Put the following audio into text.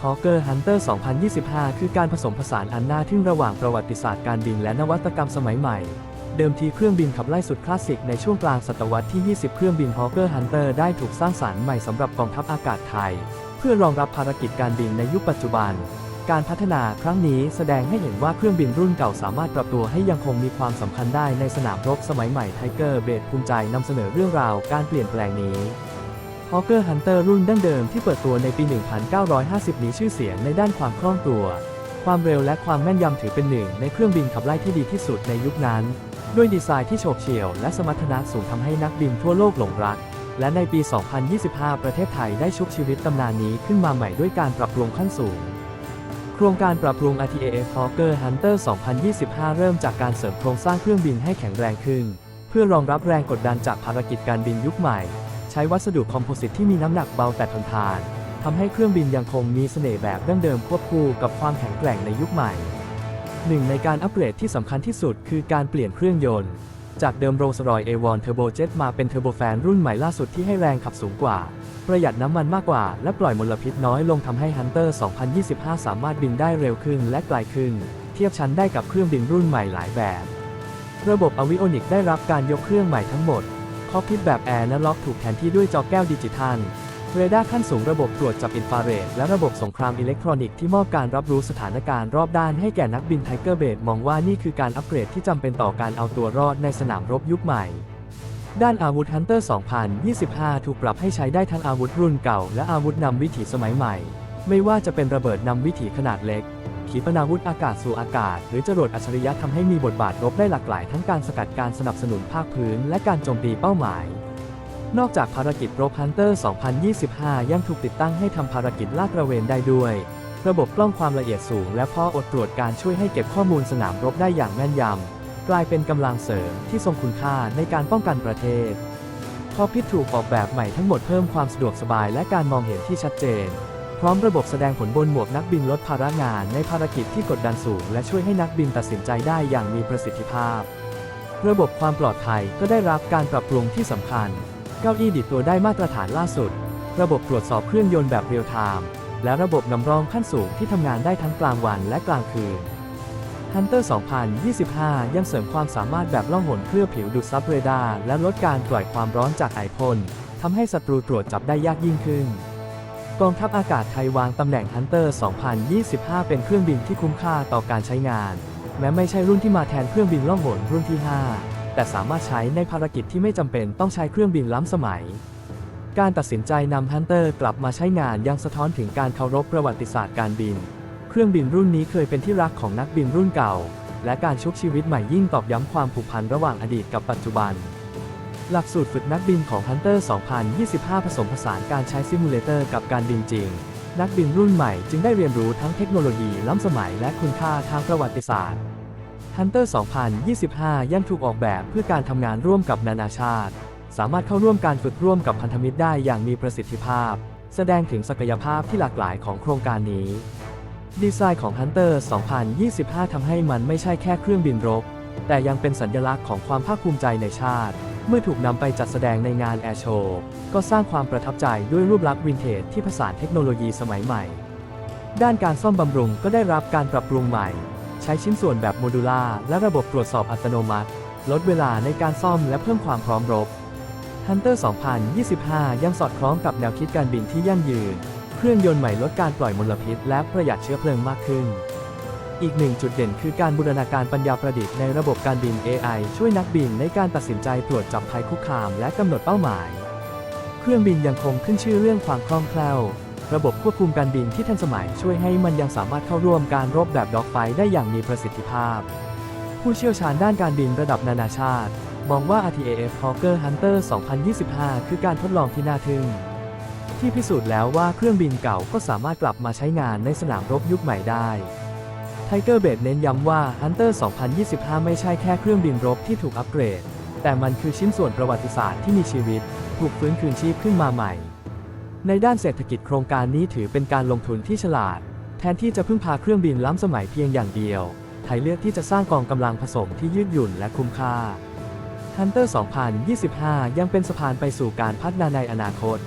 RTAF Hawker Hunter 2025 คือการผสมผสานอันน่าทึ่งระหว่างประวัติศาสตร์การบินและนวัตกรรมสมัยใหม่ เดิมทีเครื่องบินขับไล่สุดคลาสสิกในช่วงกลางศตวรรษที่ 20 เครื่องบิน Hawker Hunter ได้ถูกสร้างสรรค์ใหม่สำหรับกองทัพอากาศไทย เพื่อรองรับภารกิจการบินในยุคปัจจุบัน การพัฒนาครั้งนี้แสดงให้เห็นว่าเครื่องบินรุ่นเก่าสามารถปรับตัวให้ยังคงมีความสำคัญได้ในสนามรบสมัยใหม่ไทเกอร์เบดภูมิใจนำเสนอเรื่องราวการเปลี่ยนแปลงนี้ Hawker Hunter รุ่นดั้งเดิมที่เปิดตัวในปี 1950 มีชื่อเสียงในด้านความคล่องตัว ความเร็วและความแม่นยำถือเป็นหนึ่งในเครื่องบินขับไล่ที่ดีที่สุดในยุคนั้น ด้วยดีไซน์ที่โฉบเฉี่ยวและสมรรถนะสูงทำให้นักบินทั่วโลกหลงรัก และในปี 2025 ประเทศไทยได้ชุบชีวิตตำนานนี้ขึ้นมาใหม่ด้วยการปรับปรุงขั้นสูงโครงการปรับปรุง RTAF Hawker Hunter 2025 เริ่มจากการเสริมโครงสร้างเครื่องบินให้แข็งแรงขึ้น เพื่อรองรับแรงกดดันจากภารกิจการบินยุคใหม่ ใช้วัสดุคอมโพสิตที่มีน้ำหนักเบาแต่ทนทานทำให้เครื่องบินยังคงมีเสน่ห์แบบดั้งเดิมควบคู่กับความแข็งแกร่งในยุคใหม่หนึ่งในการอัปเกรดที่สำคัญที่สุดคือการเปลี่ยนเครื่องยนต์ จากเดิมโรลส์รอยเอวอนเทอร์โบเจ็ตมาเป็นเทอร์โบแฟนรุ่นใหม่ล่าสุดที่ให้แรงขับสูงกว่า ประหยัดน้ำมันมากกว่า และปล่อยมลพิษน้อยลงทำให้ Hunter 2025 สามารถบินได้เร็วขึ้นและไกลขึ้น เทียบชั้นได้กับเครื่องบินรุ่นใหม่หลายแบบ ระบบอวิโอนิกได้รับการยกเครื่องใหม่ทั้งหมด คอกพิทแบบแอร์และล็อกถูกแทนที่ด้วยจอแก้วดิจิทัล เรดาร์ขั้นสูงระบบตรวจจับอินฟราเรดและระบบสงครามอิเล็กทรอนิกส์ที่มอบการรับรู้สถานการณ์รอบด้านให้แก่นักบินไทเกอร์เบดมองว่านี่คือการอัปเกรดที่จำเป็นต่อการเอาตัวรอดในสนามรบยุคใหม่ด้านอาวุธ Hunter 2025 ถูกปรับให้ใช้ได้ทั้งอาวุธรุ่นเก่า และอาวุธนำวิถีสมัยใหม่ ไม่ว่าจะเป็นระเบิดนำวิถีขนาดเล็ก ขีปนาวุธอากาศสู่อากาศ หรือจรวดอัจฉริยะทำให้มีบทบาทรบได้หลากหลายทั้งการสกัดการสนับสนุนภาคพื้น และการโจมตีเป้าหมาย นอกจากภารกิจรบ Hunter 2025 ยังถูกติดตั้งให้ทำภารกิจลาดตระเวนได้ด้วย ระบบกล้องความละเอียดสูง และพ่ออดตรวจการช่วยให้เก็บข้อมูลสนามรบได้อย่างแม่นยำ กลายเป็นกำลังเสริมที่ทรงคุณค่าในการป้องกันประเทศคอพิถูกออกแบบใหม่ทั้งหมดเพิ่มความสะดวกสบายและการมองเห็นที่ชัดเจน พร้อมระบบแสดงผลบนหมวกนักบินลดภาระงานในภารกิจที่กดดันสูง และช่วยให้นักบินตัดสินใจได้อย่างมีประสิทธิภาพ ระบบความปลอดภัยก็ได้รับการปรับปรุงที่สำคัญ เก้าอี้ดิดตัวได้มาตรฐานล่าสุด ระบบตรวจสอบเครื่องยนต์แบบเรียลไทม์และระบบนำร่องขั้นสูงที่ทำงานได้ทั้งกลางวันและกลางคืน Hunter 2025 ยังเสริมความสามารถแบบล่องหนเคลือบผิวดูดซับเรดาร์และลดการปล่อยความร้อนจากไอพ่นทำให้ศัตรูตรวจจับได้ยากยิ่งขึ้น กองทัพอากาศไทยวางตำแหน่ง Hunter 2025 เป็นเครื่องบินที่คุ้มค่าต่อการใช้งาน แม้ไม่ใช่รุ่นที่มาแทนเครื่องบินล่องหนรุ่นที่ 5 แต่สามารถใช้ในภารกิจที่ไม่จำเป็นต้องใช้เครื่องบินล้ำสมัย การตัดสินใจนำ Hunter กลับมาใช้งานยังสะท้อนถึงการเคารพประวัติศาสตร์การบิน เครื่องบินรุ่นนี้เคยเป็นที่รักของนักบินรุ่นเก่า และการชุบชีวิตใหม่ยิ่งตอกย้ำความผูกพันระหว่างอดีตกับปัจจุบัน หลักสูตรฝึกนักบินของ Hunter 2025 ผสมผสานการใช้ซิมูเลเตอร์กับการบินจริง นักบินรุ่นใหม่จึงได้เรียนรู้ทั้งเทคโนโลยีล้ำสมัยและคุณค่าทางประวัติศาสตร์ Hunter 2025 ยังถูกออกแบบเพื่อการทำงานร่วมกับนานาชาติ สามารถเข้าร่วมการฝึกร่วมกับพันธมิตรได้อย่างมีประสิทธิภาพ แสดงถึงศักยภาพที่หลากหลายของโครงการนี้ ดีไซน์ของ Hunter 2025 ทำให้มันไม่ใช่แค่เครื่องบินรบ แต่ยังเป็นสัญลักษณ์ของความภาคภูมิใจในชาติ เมื่อถูกนำไปจัดแสดงในงานแอร์โชว์ก็สร้างความประทับใจด้วยรูปลักษณ์วินเทจที่ผสานเทคโนโลยีสมัยใหม่ ด้านการซ่อมบำรุงก็ได้รับการปรับปรุงใหม่ ใช้ชิ้นส่วนแบบโมดูล่าและระบบตรวจสอบอัตโนมัติ ลดเวลาในการซ่อมและเพิ่มความพร้อมรบ Hunter 2025 ยังสอดคล้องกับแนวคิดการบินที่ยั่งยืน เครื่องยนต์ใหม่ลดการปล่อยมลพิษและประหยัดเชื้อเพลิงมากขึ้น อีกหนึ่งจุดเด่นคือการบูรณาการปัญญาประดิษฐ์ในระบบการบิน AI ช่วยนักบินในการตัดสินใจตรวจจับภัยคุกคามและกำหนดเป้าหมาย เครื่องบินยังคงขึ้นชื่อเรื่องความคล่องแคล่ว ระบบควบคุมการบินที่ทันสมัยช่วยให้มันยังสามารถเข้าร่วมการรบแบบด็อกไฟได้อย่างมีประสิทธิภาพ ผู้เชี่ยวชาญด้านการบินระดับนานาชาติ มองว่า RTAF Hawker Hunter 2025 คือการทดลองที่น่าทึ่งที่พิสูจน์แล้วว่าเครื่องบินเก่าก็สามารถกลับมาใช้งานในสนามรบยุคใหม่ได้ Tiger b a d เน้นย้ำว่า Hunter 2025 ไม่ใช่แค่เครื่องบินรบที่ถูกอัปเกรด แต่มันคือชิ้นส่วนประวัติศาสตร์ที่มีชีวิต ถูกฟื้นคืนชีพขึ้นมาใหม่ ในด้านเศรษฐกิจโครงการนี้ถือเป็นการลงทุนที่ฉลาด แทนที่จะพึ่งพาเครื่องบินล้ำสมัยเพียงอย่างเดียว ไทยเลือกที่จะสร้างกองกำลังผสมที่ยืดหยุ่นและคุ้มค่า Hunter 2025 ยังเป็นสะพานไปสู่การพัฒนาในอนาคต